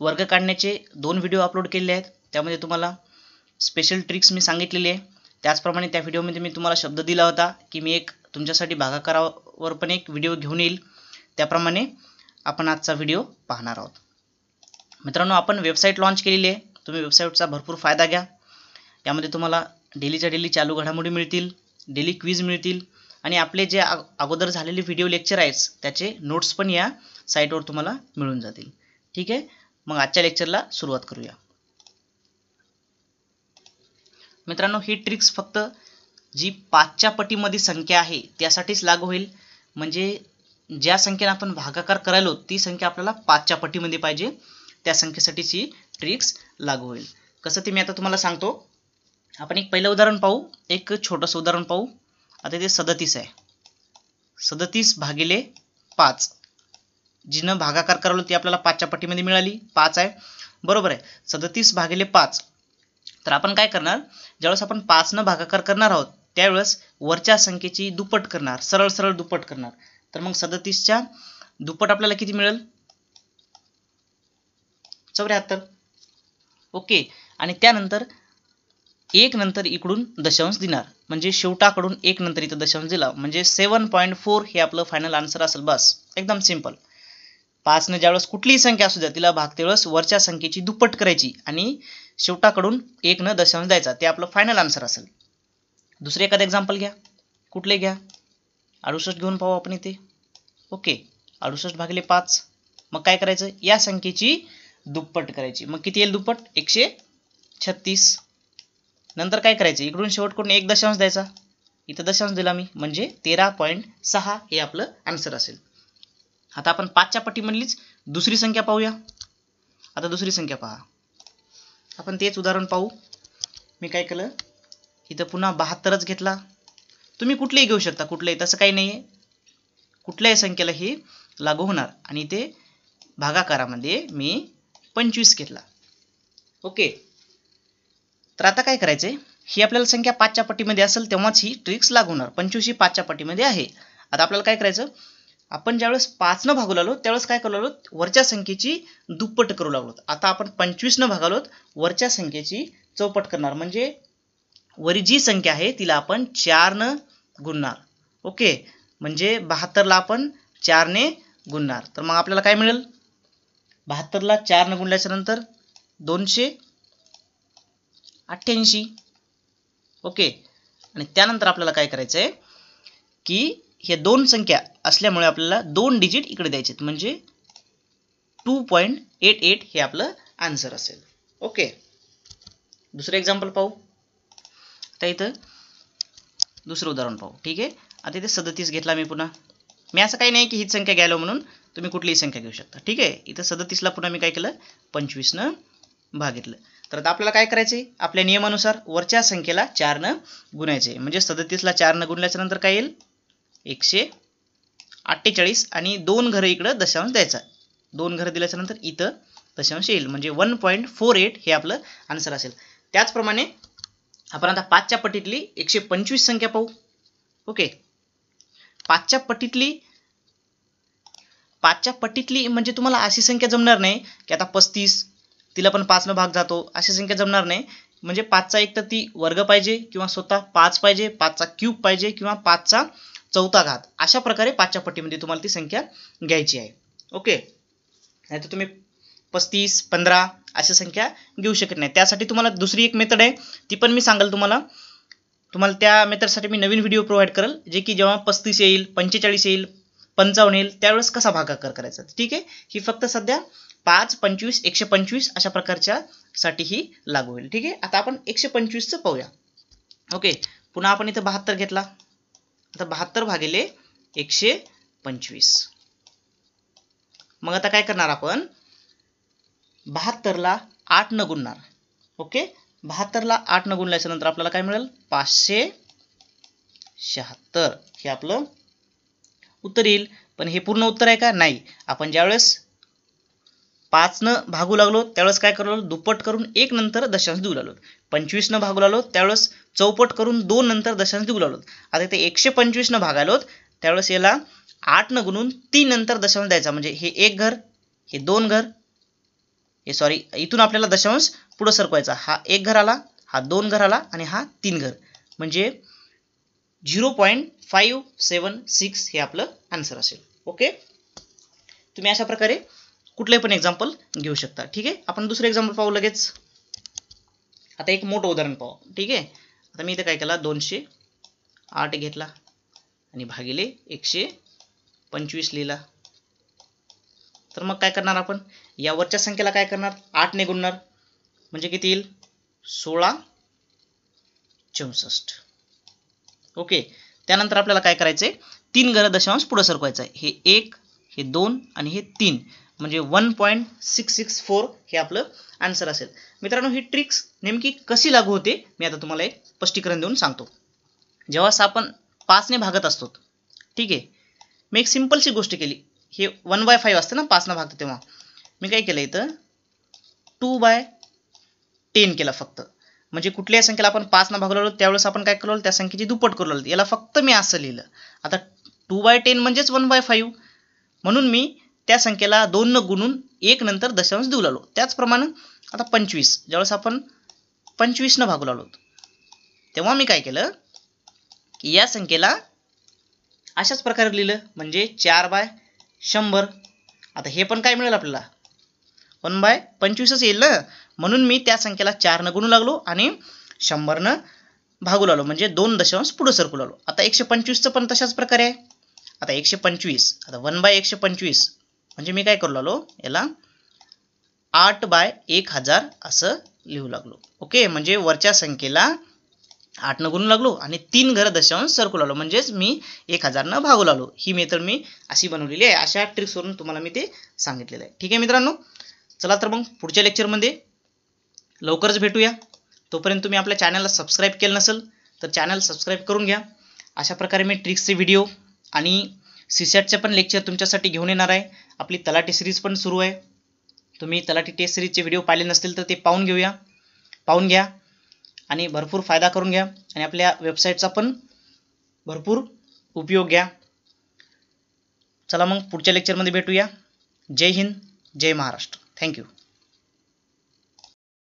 वर्ग काढण्याचे दोन व्हिडिओ अपलोड केलेले आहेत. त्यामध्ये तुम्हाला स्पेशल ट्रिक्स मी सांगितलेली आहे. त्याचप्रमाणे त्या व्हिडिओमध्ये मी तुम्हाला शब्द दिला होता की मी एक तुमच्यासाठी भागाकारावर पण एक व्हिडिओ घेऊन येईल. त्याप्रमाणे आपण आजचा व्हिडिओ पाहणार आहोत. मित्रांनो आपण वेबसाईट लॉन्च केलेली आहे. तुम्ही वेबसाईटचा भरपूर फायदा घ्या. यामध्ये तुम्हाला डेलीच्या डेली चालू घडामोडी मिळतील डेली क्वीज मिळतील आणि आपले जे अगोदर झालेले व्हिडिओ लेक्चर आहेत त्याचे नोट्स पण या साईटवर तुम्हाला मिळून जातील. ठीक आहे? मग आजच्या लेक्चरला सुरुवात करूया. मित्रांनो ही ट्रिक्स फक्त जी पाचच्या पटीमध्ये संख्या आहे त्यासाठीच लागू होईल. म्हणजे ज्या संख्येने आपण भागाकार करायलो ती संख्या आपल्याला पाचच्या पटीमध्ये पाहिजे. त्या संख्येसाठीच ही ट्रिक्स लागू होईल. कसं ते मी आता तुम्हाला सांगतो. आपण एक पहिलं उदाहरण पाहू. एक छोटंसं उदाहरण पाहू. आता ते सदतीस आहे. सदतीस भागिले पाच. जिनं भागाकार करावलं ती आपल्याला पाचच्या पट्टीमध्ये मिळाली. पाच आहे. बरोबर आहे. सदतीस भागिले पाच. तर आपण काय करणार? ज्यावेळेस आपण पाचनं भागाकार करणार आहोत त्यावेळेस वरच्या संख्येची दुप्पट करणार. सरळ सरळ दुप्पट करणार. तर मग सदतीसच्या दुप्पट आपल्याला किती मिळेल? चौऱ्याहत्तर. ओके. आणि त्यानंतर एक नंतर इकडून दशांश देणार म्हणजे शेवटाकडून एक नंतर इथं दशांश दिला. म्हणजे सेवन पॉईंट फोर हे आपलं फायनल आन्सर असेल बस. एकदम सिंपल पाचनं ज्यावेळेस कुठलीही संख्या असू द्या तिला भागते वेळेस वरच्या संख्येची दुप्पट करायची आणि शेवटाकडून एक न दशांश द्यायचा. ते आपलं फायनल आन्सर असेल. दुसरे एखादं एक्झाम्पल घ्या. कुठले घ्या? अडुसष्ट घेऊन पाहू आपण इथे. ओके. अडुसष्ट भागिले पाच. मग काय करायचं? या संख्येची दुप्पट करायची. मग किती येईल दुप्पट? एकशे छत्तीस. नंतर काय करायचं? इकडून शेवटकडून एक दशांश द्यायचा. इथं दशांश दिला मी. म्हणजे तेरा पॉईंट सहा हे आपलं आन्सर असेल. आता आपण पाचच्या पट्टीमधलीच दुसरी संख्या पाहूया. आता दुसरी संख्या पहा. आपण तेच उदाहरण पाहू. मी काय केलं? इथं पुन्हा बहात्तरच घेतला. तुम्ही कुठलेही घेऊ शकता कुठलेही. तसं काही नाही आहे कुठल्याही संख्येला हे लागू होणार. आणि ते भागाकारामध्ये मी पंचवीस घेतला. ओके. तर आता काय करायचं आहे ही आपल्याला संख्या पाचच्या पट्टीमध्ये असेल तेव्हाच ही ट्रिक्स लागू होणार. पंचवीस ही पाचच्या पट्टीमध्ये आहे. आता आपल्याला काय करायचं? आपण ज्यावेळेस पाचनं भागू लागलो त्यावेळेस काय करू लागलो वरच्या संख्येची दुप्पट करू लागलो. आता आपण पंचवीसनं भागालो वरच्या संख्येची चौपट करणार. म्हणजे वरी जी संख्या आहे तिला आपण चारनं गुणणार. ओके? म्हणजे बहात्तरला आपण चारने गुणणार. तर मग आपल्याला काय मिळेल? बहात्तरला चारनं गुणल्याच्या नंतर दोनशे अठ्ठ्याऐंशी. ओके? आणि त्यानंतर आपल्याला काय करायचं आहे की हे दोन संख्या असल्यामुळे आपल्याला दोन डिजिट इकडे द्यायचे आहेत म्हणजे टू पॉईंट एट एट हे आपलं आन्सर असेल. ओके दुसरं एक्झाम्पल पाहू. आता इथं दुसरं उदाहरण पाहू. ठीक आहे? आता इथे सदतीस घेतला मी पुन्हा. मी असं काही नाही की हीच संख्या घ्यायला म्हणून तुम्ही कुठलीही संख्या घेऊ शकता. ठीक आहे? इथं सदतीसला पुन्हा मी काय केलं? पंचवीसनं भागितलं. तर आता आपल्याला काय करायचं आहे आपल्या नियमानुसार वरच्या संख्येला चारनं गुणायचे म्हणजे सदतीसला चारनं गुणल्याच्या नंतर काय येईल? एकशे अठ्ठेचाळीस आणि दोन घरं इकडं दशांश द्यायचा दोन घरं दिल्याच्या नंतर इथं दशांश येईल. म्हणजे वन पॉईंट फोर एट हे आपलं आन्सर असेल. त्याचप्रमाणे आपण आता पाचच्या पटीतली एकशे पंचवीस संख्या पाहू. ओके. पाचच्या पटीतली पाचच्या पटीतली म्हणजे तुम्हाला अशी संख्या जमणार नाही की आता पस्तीस तिला पण पाचनं भाग जातो. अशी संख्या जमणार नाही. म्हणजे पाचचा एक तर ती वर्ग पाहिजे किंवा स्वतः पाच पाहिजे पाचचा क्यूब पाहिजे किंवा पाचचा चौथा घात अशा प्रकारे पाचच्या पट्टीमध्ये तुम्हाला ती संख्या घ्यायची आहे. ओके? नाही तर तुम्ही पस्तीस पंधरा अशा संख्या घेऊ शकत नाही. त्यासाठी तुम्हाला दुसरी एक मेथड आहे. ती पण मी सांगाल तुम्हाला. तुम्हाला त्या मेथडसाठी मी नवीन व्हिडिओ प्रोव्हाइड करेल जे की जेव्हा पस्तीस येईल पंचेचाळीस येईल पंचावन्न येईल त्यावेळेस कसा भागाकार करायचा. ठीक आहे? ही फक्त सध्या पाच पंचवीस एकशे पंचवीस अशा प्रकारच्या साठी ही लागू होईल. ठीक आहे? आता आपण एकशे पंचवीसचं पाहूया. ओके? पुन्हा आपण इथं बहात्तर घेतला. आता बहात्तर भागिले एकशे पंचवीस. मग आता काय करणार आपण? बहात्तरला आठ न गुणणार. ओके? बहात्तरला आठ न गुणल्याच्या नंतर आपल्याला काय मिळेल? पाचशे शहात्तर. हे आपलं उत्तर येईल. पण हे पूर्ण उत्तर आहे का? नाही. आपण ज्यावेळेस पाचनं भागू लागलो त्यावेळेस काय करू लागलो? दुप्पट करून एक नंतर दशांश देऊ लागलो. पंचवीसनं भागू लागलो त्यावेळेस चौपट करून दोन नंतर दशांश देऊ लागलो. आता इथे एकशे पंचवीसनं भागालो त्यावेळेस याला आठनं गुणून तीन नंतर दशांश द्यायचा. म्हणजे हे एक घर हे दोन घर हे सॉरी इथून आपल्याला दशांश पुढं सरकवायचा. हा एक घर आला हा दोन घर आला आणि हा तीन घर. म्हणजे zero point five seven six हे आपलं आन्सर असेल. ओके? तुम्ही अशा प्रकारे कुठलंही पण एक्झाम्पल घेऊ शकता. ठीक आहे? आपण दुसरं एक्झाम्पल पाहू लगेच. आता एक मोठं उदाहरण पाहू. ठीक आहे? आता मी इथे काय केला? दोनशे आठ घेतला. आणि भागिले एकशे पंचवीस लिहिला. तर मग काय करणार आपण? या वरच्या संख्येला काय करणार? आठने गुणणार. म्हणजे किती येईल? सोळा चौसष्ट. ओके? त्यानंतर आपल्याला काय करायचंय? तीन घर दशांश पुढे सरकवायचं आहे हे एक हे दोन आणि हे तीन. म्हणजे one point six six four हे आपलं आन्सर असेल. मित्रांनो ही ट्रिक्स नेमकी कशी लागू होते? मी आता तुम्हाला एक स्पष्टीकरण देऊन सांगतो. जेव्हा आपण पाचने भागत असतो ठीक आहे? मी एक सिम्पलशी गोष्ट केली. हे वन बाय फाईव्ह असतं ना पाचनं भागतं तेव्हा. मी काय केलं इथं? टू बाय टेन केला फक्त. म्हणजे कुठल्याही संख्येला आपण पाचनं भागलो त्यावेळेस आपण काय करलो त्या संख्येची दुप्पट करलो याला फक्त मी असं लिहिलं. आता टू बाय टेन म्हणजेच वन बाय फाईव्ह म्हणून मी त्या संख्येला दोन न गुणून एक नंतर दशांश देऊ लागलो. त्याचप्रमाणे आता पंचवीस. ज्यावेळेस आपण पंचवीसनं भागू लागलो. तेव्हा मी काय केलं? की या संख्येला अशाच प्रकारे लिहिलं. म्हणजे चार बाय शंभर. आता हे पण काय मिळेल आपल्याला? वन बाय पंचवीसच येईल ना? म्हणून मी त्या संख्येला चारनं गुणू लागलो आणि शंभरनं भागू लागलो. म्हणजे दोन दशांश पुढं सरकू लागलो. आता एकशे पंचवीसचं पण तशाच प्रकारे आहे. आता एकशे पंचवीस. आता वन बाय एकशे पंचवीस. म्हणजे मी काय करू लागलो? याला आठ बाय एक हजार असं लिहू लागलो. ओके म्हणजे वरच्या संख्येला आठनं गुणू लागलो आणि तीन घर दशांश सरकू लागलो. म्हणजेच मी एक हजारनं भागू लागलो. ही मेथड मी अशी बनवलेली आहे. अशा ट्रिक्सवरून तुम्हाला मी ते सांगितलेलं आहे. ठीक आहे मित्रांनो? चला तर मग पुढच्या लेक्चरमध्ये लवकरच भेटूया. तोपर्यंत तुम्ही आपल्या चॅनलला सबस्क्राईब केलं नसेल तर चॅनल सबस्क्राईब करून घ्या. अशा प्रकारे मी ट्रिक्सचे व्हिडिओ आणि सीसॅटचे पण लेक्चर तुमच्यासाठी घेऊन येणार आहे. आपली तलाठी सिरीज पण सुरू आहे. तुम्ही तलाठी टेस्ट सिरीजचे व्हिडिओ पाहिले नसतील तर ते पाहून घेऊया. पाहून घ्या. आणि भरपूर फायदा करून घ्या. आणि आपल्या वेबसाईटचा पण भरपूर उपयोग घ्या. चला मग पुढच्या लेक्चरमध्ये भेटूया. जय हिंद. जय महाराष्ट्र. Thank you